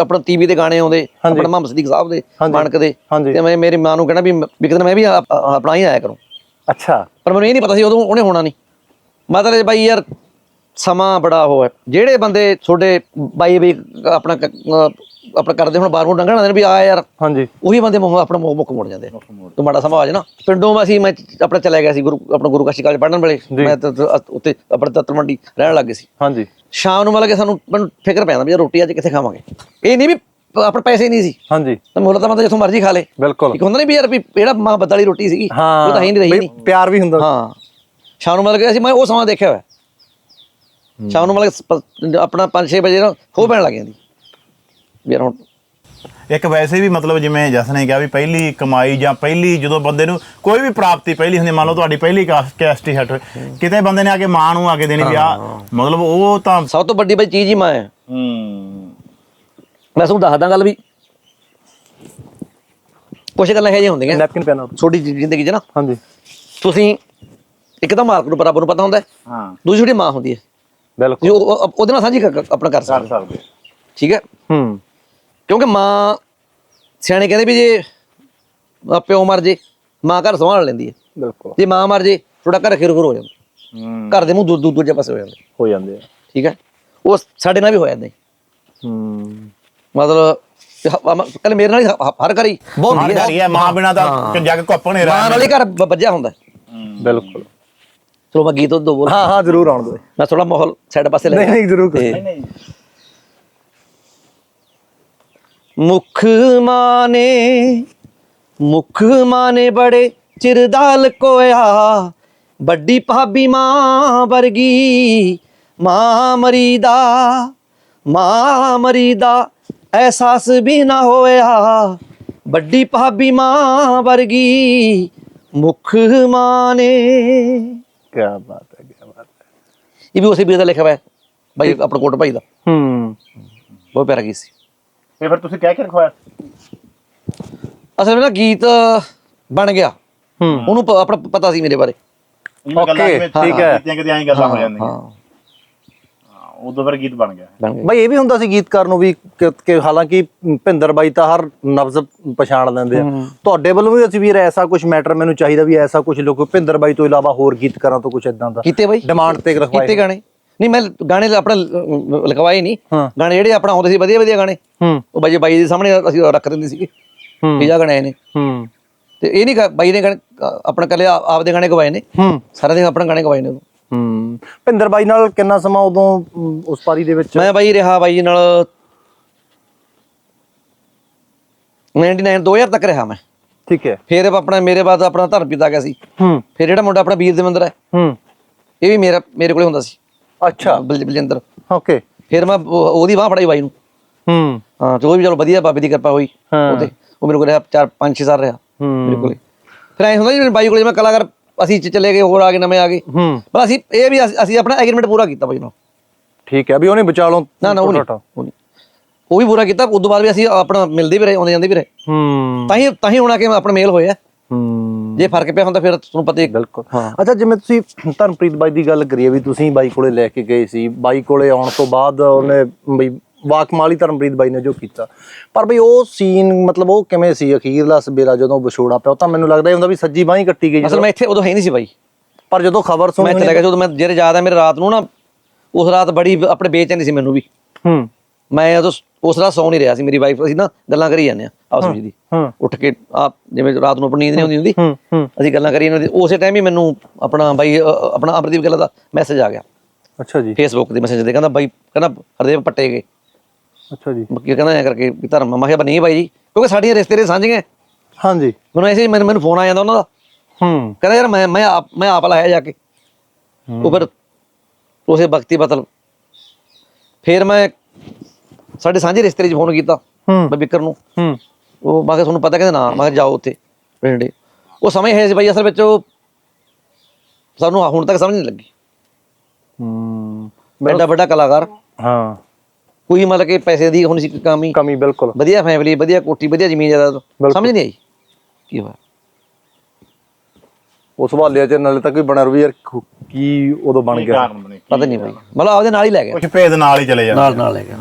ਆਪਣਾ ਟੀਵੀ ਤੇ ਗਾਣੇ ਆਉਂਦੇ। ਆਪਣਾ ਮੁਹੰਮਦ ਸਦੀਕ ਸਾਹਿਬ ਦੇ। ਮਾਨਕ ਦੇ। ਤੇ ਮੈਂ ਮੇਰੀ ਮਾਂ ਨੂੰ ਕਹਿਣਾ ਵੀ ਮ- ਵੀ ਕਿਤੇ ਮੈਂ ਵੀ ਆਪ- ਆਪਣਾ ਹੀ ਆਇਆ ਕਰੂੰ। ਅੱਛਾ। ਪਰ ਮੈਨੂੰ ਇਹ ਨਹੀਂ ਪਤਾ ਸੀ ਉਦੋਂ ਉਹਨੇ ਹੋਣਾ ਨਹੀਂ। ਮਤਲਬ ਬਾਈ ਯਾਰ ਸਮਾਂ ਬੜਾ ਉਹ ਹੈ। ਜਿਹੜੇ ਬੰਦੇ ਤੁਹਾਡੇ ਬਾਈ ਵੀ ਆਪਣਾ ਆਪਣਾ ਕਰਦੇ ਹੁਣ ਬਾਹਰੋਂ ਲੰਘਣ ਆਉਂਦੇ ਨੇ ਵੀ ਆ ਯਾਰ ਹਾਂਜੀ। ਉਹੀ ਬੰਦੇ ਆਪਣਾ ਮੁੱਖ ਮੁੜ ਜਾਂਦੇ। ਤੂੰ ਮਾੜਾ ਸਮਾਂ ਆ ਜਾਣਾ ਪਿੰਡੋਂ ਅਸੀਂ ਮੈਂ ਆਪਣਾ ਚਲਾ ਗਿਆ ਸੀ ਗੁਰੂ ਆਪਣਾ ਗੁਰੂ ਕਾਸ਼ੀ ਕਾਲਜ ਪੜ੍ਹਨ ਵੇਲੇ। ਮੈਂ ਉੱਤੇ ਆਪਣਾ ਤੱਤਰ ਮੰਡੀ ਰਹਿਣ ਲੱਗ ਗਏ ਸੀ। ਹਾਂਜੀ। ਸ਼ਾਮ ਨੂੰ ਮਤਲਬ ਕਿ ਸਾਨੂੰ ਮੈਨੂੰ ਫਿਕਰ ਪੈਂਦਾ ਵੀ ਯਾਰ ਰੋਟੀ ਅੱਜ ਕਿੱਥੇ ਖਾਵਾਂਗੇ। ਇਹ ਨਹੀਂ ਵੀ ਆਪਣੇ ਪੈਸੇ ਨਹੀਂ ਸੀ। ਹਾਂਜੀ। ਤਾਂ ਮੁੱਲ ਤਾਂ ਬੰਦਾ ਜਿੱਥੋਂ ਮਰਜ਼ੀ ਖਾ ਲੇ। ਬਿਲਕੁਲ। ਇੱਕ ਹੁੰਦਾ ਨਹੀਂ ਵੀ ਯਾਰ ਵੀ ਜਿਹੜਾ ਮਾਂ ਬੱਦ ਵਾਲੀ ਰੋਟੀ ਸੀਗੀ ਹਾਂ ਉਹ ਤਾਂ ਹੈ ਨਹੀਂ ਰਹੀ ਬਈ ਨਹੀਂ। ਪਿਆਰ ਵੀ ਹੁੰਦਾ। ਹਾਂ। ਸ਼ਾਮ ਨੂੰ ਮਤਲਬ ਕਿ ਅਸੀਂ ਮੈਂ ਉਹ ਸਮਾਂ ਦੇਖਿਆ ਹੋਇਆ। ਸ਼ਾਮ ਨੂੰ ਮਤਲਬ ਪ- ਆਪਣਾ 5-6 ਵਜੇ ਨਾ ਖੋ ਪੈਣ ਲੱਗ ਜਾਂਦੀ। ਵੀ ਯਾਰ ਹੁਣ ਇੱਕ ਵੈਸੇ ਵੀ ਮਤਲਬ ਜਿਵੇਂ ਜਸ ਨੇ ਕਿਹਾ ਵੀ ਪਹਿਲੀ ਕਮਾਈ ਜਾਂ ਪਹਿਲੀ ਜਦੋਂ ਬੰਦੇ ਨੂੰ ਕੋਈ ਵੀ ਪ੍ਰਾਪਤੀ ਪਹਿਲੀ ਹੁੰਦੀ ਮੰਨ ਲਓ ਤੁਹਾਡੀ ਪਹਿਲੀ ਕੈਸਟ ਹੀ ਹਟ ਕਿਤੇ ਬੰਦੇ ਨੇ ਆ ਕੇ ਮਾਂ ਨੂੰ ਆ ਕੇ ਦੇਣੀ ਵੀ ਆ ਮਤਲਬ ਉਹ ਤਾਂ ਸਭ ਤੋਂ ਵੱਡੀ ਬਈ ਚੀਜ਼ ਹੀ ਮਾਂ ਹੈ। ਹੂੰ। ਮੈਂ ਤੁਹਾਨੂੰ ਦੱਸਦਾ ਗੱਲ ਵੀ। ਕੁਝ ਗੱਲਾਂ ਇਹ ਜਿਹੀਆਂ ਹੁੰਦੀਆਂ। ਨੈਪਕਿਨ ਪੈਨ ਛੋਟੀ ਜ਼ਿੰਦਗੀ 'ਚ ਨਾ। ਹਾਂਜੀ। ਤੁਸੀਂ ਇੱਕ ਤਾਂ ਮਾਲਕ ਨੂੰ ਬਰਾਬਰ ਨੂੰ ਪਤਾ ਹੁੰਦਾ ਹੈ, ਹਾਂ। ਦੂਜੀ ਛੋਟੀ ਮਾਂ ਹੁੰਦੀ ਹੈ। ਬਿਲਕੁਲ। ਉਹਦੇ ਨਾਲ ਸਾਂਝੀ ਕਰ- ਆਪਣਾ ਕਰ ਸਕਦੇ। ਠੀਕ ਹੈ। ਹੂੰ। ਕਿਉਂਕਿ ਮਾਂ ਸਿਆਣੇ ਕਹਿੰਦੇ ਵੀ ਜੇ ਆ ਪਿਓ ਮਰ ਜੇ ਮਾਂ ਘਰ ਸੰਭਾਲ ਲੈਂਦੀ ਹੈ। ਬਿਲਕੁਲ। ਜੇ ਮਾਂ ਮਰ ਜੇ ਤੁਹਾਡਾ ਘਰ ਖਿਰ ਖੁਰ ਹੋ ਜਾਂਦਾ। ਹੂੰ। ਘਰ ਦੇ ਮੂੰਹ ਦੂ ਦੂ- ਦੂਜੇ ਪਾਸੇ ਹੋ ਜਾਂਦੇ। ਹੋ ਜਾਂਦੇ ਆ। ਠੀਕ ਹੈ? ਉਹ ਸਾਡੇ ਨਾਲ ਵੀ ਹੋ ਜਾਂਦੇ। ਹੂੰ। ਮਤਲਬ ਕੱਲ ਮੇਰੇ ਨਾਲ ਹਰ ਘਰੀ ਬਹੁਤ ਵਧੀਆ ਘਰੀ ਹੈ ਮਾਂ ਬਿਨਾ ਤਾਂ ਜੱਗ ਕੁੱਪਣੇ ਮਾਂ ਨਾਲ ਹੀ ਘਰ ਬੱਝਿਆ ਹੁੰਦਾ। ਬਿਲਕੁਲ। ਚਲੋ ਮੈਂ ਗੀਤ ਦੋ ਬੋਲ। ਹਾਂ ਹਾਂ ਜ਼ਰੂਰ ਆਉਣ ਦਿਓ। ਮੈਂ ਥੋੜਾ ਮਾਹੌਲ ਸਾਈਡ ਪਾਸੇ ਲੈ ਨਹੀਂ ਨਹੀਂ ਜ਼ਰੂਰ। ਕਰੋ। ਤੇ ਮੁਖ ਮਾਨੇ ਮੁਖ ਮਾਨੇ ਬੜੇ ਚਿਰਦਾਲ ਕੋਇਆ ਵੱਡੀ ਭਾਬੀ ਮਾਂ ਵਰਗੀ ਮਾਂ ਮਰੀਦਾ ਮਾਂ ਮਰੀਦਾ ਅਹਿਸਾਸ ਵੀ ਨਾ ਹੋਇਆ। ਵੱਡੀ ਭਾਬੀ ਮਾਂ ਵਰਗੀ ਮੁਖ ਮਾਨੇ। ਕੀ ਬਾਤ ਹੈ ਕੀ ਬਾਤ ਹੈ। ਇਹ ਵੀ ਉਸੇ ਵੀਰ ਦਾ ਲਿਖਿਆ ਹੋਇਆ ਹੈ। ਭਾਈ ਆਪਣਾ ਕੋਟ ਭਾਈ ਦਾ। ਹੂੰ। ਬਹੁਤ ਪਿਆਰਾ ਗੀਤ ਸੀ। ਇਹ ਫਿਰ ਤੁਸੀਂ ਕਹਿ ਕੇ ਰਖਵਾਇਆ? ਅਸਲ ਵਿੱਚ ਨਾ ਗੀਤ ਬਣ ਗਿਆ। ਹੂੰ। ਉਹਨੂੰ ਪ- ਆਪਣਾ ਪਤਾ ਸੀ ਮੇਰੇ ਬਾਰੇ। Okay, ਠੀਕ ਹੈ। ਕਿਤੇ ਕਿਤੇ ਐਂ ਗੱਲਾਂ ਹੋ ਜਾਂਦੀਆਂ। ਹਾਂ ਹਾਂ, ਉਦੋਂ ਫਿਰ ਗੀਤ ਬਣ ਗਿਆ। ਬਣ ਗਿਆ। ਬਈ ਇਹ ਵੀ ਹੁੰਦਾ ਸੀ ਗੀਤਕਾਰ ਨੂੰ ਵੀ ਕਿ ਕਿ ਹਾਲਾਂਕਿ ਭਿੰਦਰ ਬਾਈ ਤਾਂ ਹਰ ਨਬਜ਼ ਪਛਾਣ ਲੈਂਦੇ ਆ। ਤੁਹਾਡੇ ਵੱਲੋਂ ਵੀ ਅਸੀਂ ਵੀਰ ਐਸਾ ਕੁਝ ਮੈਟਰ ਮੈਨੂੰ ਚਾਹੀਦਾ ਵੀ ਐਸਾ ਕੁਝ ਲੋਕੋ ਭਿੰਦਰ ਬਾਈ ਤੋਂ ਇਲਾਵਾ ਹੋਰ ਗੀਤਕਾਰਾਂ ਤੋਂ ਕੁਝ ਇਦਾਂ ਦਾ ਕੀਤੇ ਬਾਈ? ਡਿਮਾਂਡ ਤੇ ਰਖਵਾਏ। ਕੀਤੇ ਗਾਣੇ? ਨਹੀਂ ਮੈਂ ਗਾਣੇ ਆਪਣਾ ਲਿਖਵਾਏ ਨਹੀਂ। ਹਾਂ। ਗਾਣੇ ਜਿਹੜੇ ਆਪਣਾ ਆਉਂਦੇ ਸੀ ਵਧੀਆ ਵਧੀਆ ਗਾਣੇ। ਹੂੰ। ਉਹ ਬਾਈ ਬਾਈ ਦੇ ਸਾਹਮਣੇ ਅਸੀਂ ਰੱਖ ਦਿੰਦੇ ਸੀਗੇ। ਹੂੰ। ਜਾ ਗਾਣੇ ਆਏ ਨੇ। ਹੂੰ। ਤੇ ਇਹ ਨਹੀਂ ਬਾਈ ਨੇ ਗਾਣੇ ਅ, ਆਪਣਾ ਕੱਲੇ ਆਪਦੇ ਗਾਣੇ ਗਵਾਏ ਨੇ। ਹੂੰ। ਸਾਰੇ ਦੇ ਆਪਣਾ ਗਾਣੇ ਗਵਾਏ ਨੇ। ਉਦੋਂ। ਹੂੰ। ਭਿੰਦਰ ਬਾਈ ਨਾਲ ਕਿੰਨਾ ਸਮਾਂ ਉਦੋਂ ਅਮ, ਉਸ ਪਾਰੀ ਦੇ ਵਿੱਚ? ਮੈਂ ਬਾਈ ਰਿਹਾ ਬਾਈ ਨਾਲ 99 2000 ਤੱਕ ਰਿਹਾ ਮੈਂ। ਠੀਕ ਹੈ। ਫਿਰ ਆਪਣਾ ਮੇਰੇ ਬਾਅਦ ਆਪਣਾ ਧਰਮਪੀਤ ਆ ਗਿਆ ਸੀ। ਹੂੰ। ਫਿਰ ਜਿਹੜਾ ਮੁੰਡਾ ਆਪਣਾ ਵੀਰ ਦੇਵਿੰਦਰ ਹੈ। ਹੂੰ। ਇਹ ਵੀ ਮੇਰਾ ਮੇਰੇ ਕੋਲੇ ਹੁੰਦਾ ਸੀ। ਅੱਛਾ। ਬਲ- ਬਲਜਿੰਦਰ। ਓਕੇ। ਫਿਰ ਮੈਂ ਉਹ- ਉਹਦੀ ਬਾਹ ਫੜਾਈ ਬਾਈ ਨੂੰ। ਹੂੰ। ਹਾਂ ਚਲੋ ਵੀ ਚਲੋ ਵਧੀਆ ਬਾਬੇ ਦੀ ਕਿਰਪਾ ਹੋਈ। ਹਾਂ। ਉਹਦੇ ਉਹ ਮੇਰੇ ਕੋਲ ਰਿਹਾ 4 5 6 ਸਾਲ ਰਿਹਾ। ਮੇਰੇ ਕੋਲੇ। ਫਿਰ ਐ ਹੁੰਦਾ ਜੀ ਬਾਈ ਕੋਲੇ ਮੈਂ ਕਲਾਕਾਰ ਅਸੀਂ ਚ- ਚਲੇ ਗਏ ਹੋਰ ਆ ਗਏ ਨਵੇਂ ਆ ਗਏ। ਹੂੰ। ਪਰ ਅਸੀਂ ਇਹ ਵੀ ਅਸੀਂ ਅਸੀਂ ਆਪਣਾ ਐਗਰੀਮੈਂਟ ਪੂਰਾ ਕੀਤਾ ਬਾਈ ਨਾਲ। ਠੀਕ ਹੈ ਵੀ ਉਹਨੇ ਬਚਾ ਲਓ ਨਾ ਨਾ ਉਹ ਨਹੀਂ ਉਹ ਨਹੀਂ। ਉਹ ਵੀ ਪੂਰਾ ਕੀਤਾ ਉਸ ਤੋਂ ਬਾਅਦ ਵੀ ਅਸੀਂ ਆਪਣਾ ਮਿਲਦੇ ਵੀ ਰਹੇ ਆਉਂਦੇ ਜਾਂਦੇ ਵੀ ਰਹੇ। ਹੂੰ। ਤਾਂ ਹੀ ਤਾਂ ਹੀ ਹੁਣ ਆ ਕੇ ਆਪਣਾ ਮੇਲ ਹੋਇਆ। ਜੇ ਫ਼ਰਕ ਪਿਆ ਹੁੰਦਾ ਫਿਰ ਤੁਹਾਨੂੰ ਪਤਾ ਹੀ ਬਿਲਕੁਲ। ਹਾਂ। ਅੱਛਾ ਜਿਵੇਂ ਤੁਸੀਂ ਧਰਮਪ੍ਰੀਤ ਬਾਈ ਦੀ ਗੱਲ ਕਰੀਏ ਵੀ ਤੁਸੀਂ ਬਾਈ ਕੋਲੇ ਲੈ ਕੇ ਗਏ ਸੀ ਬਾਈ ਕੋਲੇ ਆਉਣ ਤੋਂ ਬਾਅਦ ਉਹਨੇ ਬਈ ਵਾਕਮਾਲੀ ਧਰਮਪ੍ਰੀਤ ਬਾਈ ਨੇ ਜੋ ਕੀਤਾ। ਪਰ ਬਈ ਉਹ ਸੀਨ ਮਤਲਬ ਉਹ ਕਿਵੇਂ ਸੀ? ਅਖੀਰਲਾ ਸਵੇਰਾ ਜਦੋਂ ਵਿਛੋੜਾ ਪਿਆ ਤਾਂ ਮੈਨੂੰ ਲੱਗਦਾ ਇਹ ਹੁੰਦਾ ਵੀ ਸੱਜੀ ਬਾਹ ਹੀ ਕੱਟੀ ਗਈ ਅਸਲ ਮੈਂ ਇੱਥੇ ਉਦੋਂ ਹੈ ਨਹੀਂ ਸੀ ਬਾਈ। ਪਰ ਜਦੋਂ ਖਬਰ ਮੈਂ ਸੁਣੀ ਇੱਥੇ ਲੈ ਗਿਆ ਜਦੋਂ ਮੈਂ ਜਿਹੜੇ ਯਾਦ ਹੈ ਮੇਰੇ ਰਾਤ ਨੂੰ ਨਾ ਉਸ ਰਾਤ ਬੜੀ ਆਪਣੇ ਬੇਚੈਨੀ ਸੀ ਮੈਨੂੰ ਵੀ। ਹੂੰ। ਮੈਂ ਉਦੋਂ ਉਸ ਰਾਤ ਸੌ ਨਹੀਂ ਰਿਹਾ ਸੀ ਮੇਰੀ ਵਾਈਫ ਅਸੀਂ ਨਾ ਗੱਲਾਂ ਕਰੀ ਜਾਂਦੇ ਆ ਆਪਸ ਵਿੱਚ ਦੀ ਹੂੰ। ਉੱਠ ਕੇ ਆ ਜਿਵੇਂ ਰਾਤ ਨੂੰ ਆਪਣੀ ਨੀਂਦ ਨਹੀਂ ਆਉਂਦੀ ਹੁੰਦੀ ਅਸੀਂ ਗੱਲਾਂ ਕਰੀ ਜਾਂਦੇ ਉਸੇ ਟਾਈਮ ਹੀ ਮੈਨੂੰ ਆਪਣਾ ਬਾਈ ਆਪਣਾ ਅਮਰਦੀਪ ਗੱਲ ਦਾ ਮੈਸੇਜ ਆ ਗਿਆ। ਅੱਛਾ ਜੀ। ਫੇਸਬੁੱਕ ਦੇ ਮੈਸੇਜ ਦੇ ਕਹਿੰਦਾ ਬਾਈ ਕਹਿੰਦਾ ਹਰਦੇਵ ਪੱਟੇ ਗਏ। ਅੱਛਾ ਜੀ। ਕੀ ਕਹਿੰਦਾ ਐ ਕਰਕੇ ਵੀ ਧਰਮ ਮੈਂ ਕਿਹਾ ਨਹੀਂ ਬਾਈ ਜੀ ਕਿਉਂਕਿ ਸਾਡੀਆਂ ਰਿਸ਼ਤੇ ਸਾਂਝੀਆਂ ਹਾਂਜੀ। ਮੈਨੂੰ ਐਸੇ ਮੈਨੂੰ ਫੋਨ ਆ ਜਾਂਦਾ ਉਹਨਾਂ ਦਾ। ਹੂੰ। ਕਹਿੰਦਾ ਯਾਰ ਮੈਂ ਮੈਂ ਆਪ ਮੈਂ ਆਪ ਲਾਇਆ ਜਾ ਕੇ। ਉਹ ਫਿਰ ਉਸੇ ਵਕਤੀ ਬਤਲ ਫਿਰ ਮੈਂ ਸਾਡੇ ਸਾਂਝੇ ਰਿਸ਼ਤੇ 'ਚ ਫੋਨ ਕੀਤਾ ਹੂੰ। ਮੈਂ ਵਿਕਰ ਨੂੰ। ਹੂੰ। ਉਹ ਮੈਂ ਕਿਹਾ ਤੁਹਾਨੂੰ ਪਤਾ ਕਹਿੰਦੇ ਨਾ ਮੈਂ ਕਿਹਾ ਜਾਓ ਉੱਥੇ ਪਿੰਡੇ। ਉਹ ਸਮਝ ਹੈ ਸੀ ਬਾਈ ਅਸਲ ਵਿੱਚ ਉਹ ਸਾਨੂੰ ਹੁਣ ਤੱਕ ਸਮਝ ਨਹੀਂ ਲੱਗੀ। ਹੂੰ। ਐਡਾ ਵੱਡਾ ਕਲਾਕਾਰ। ਹਾਂ। ਕੋਈ ਮਤਲਬ ਕਿ ਪੈਸੇ ਦੀ ਹੁਣ ਸੀ ਕਮੀ। ਕਮੀ ਬਿਲਕੁਲ। ਵਧੀਆ ਫੈਮਿਲੀ ਵਧੀਆ ਕੋਠੀ ਵਧੀਆ ਜ਼ਮੀਨ ਜਾਇਦਾਦ। ਸਮਝ ਨਹੀਂ ਆਈ। ਕੀ ਹੋਇਆ? ਉਸ ਹਵਾਲੇ ਚ ਨਾਲੇ ਤੱਕ ਵੀ ਬਣਿਆ ਰਹੂ ਵੀ ਯਾਰ ਕੀ ਉਦੋਂ ਬਣ ਗਿਆ। ਬਣੇ? ਪਤਾ ਨਹੀਂ ਬਾਈ। ਮਤਲਬ ਆਪਦੇ ਨਾਲ ਹੀ ਲੈ ਗਿਆ। ਕੁਝ ਭੇਦ ਨਾਲ ਹੀ ਚਲੇ ਜਾਂਦੇ। ਨਾਲ ਨਾਲ ਲੈ ਗਿਆ।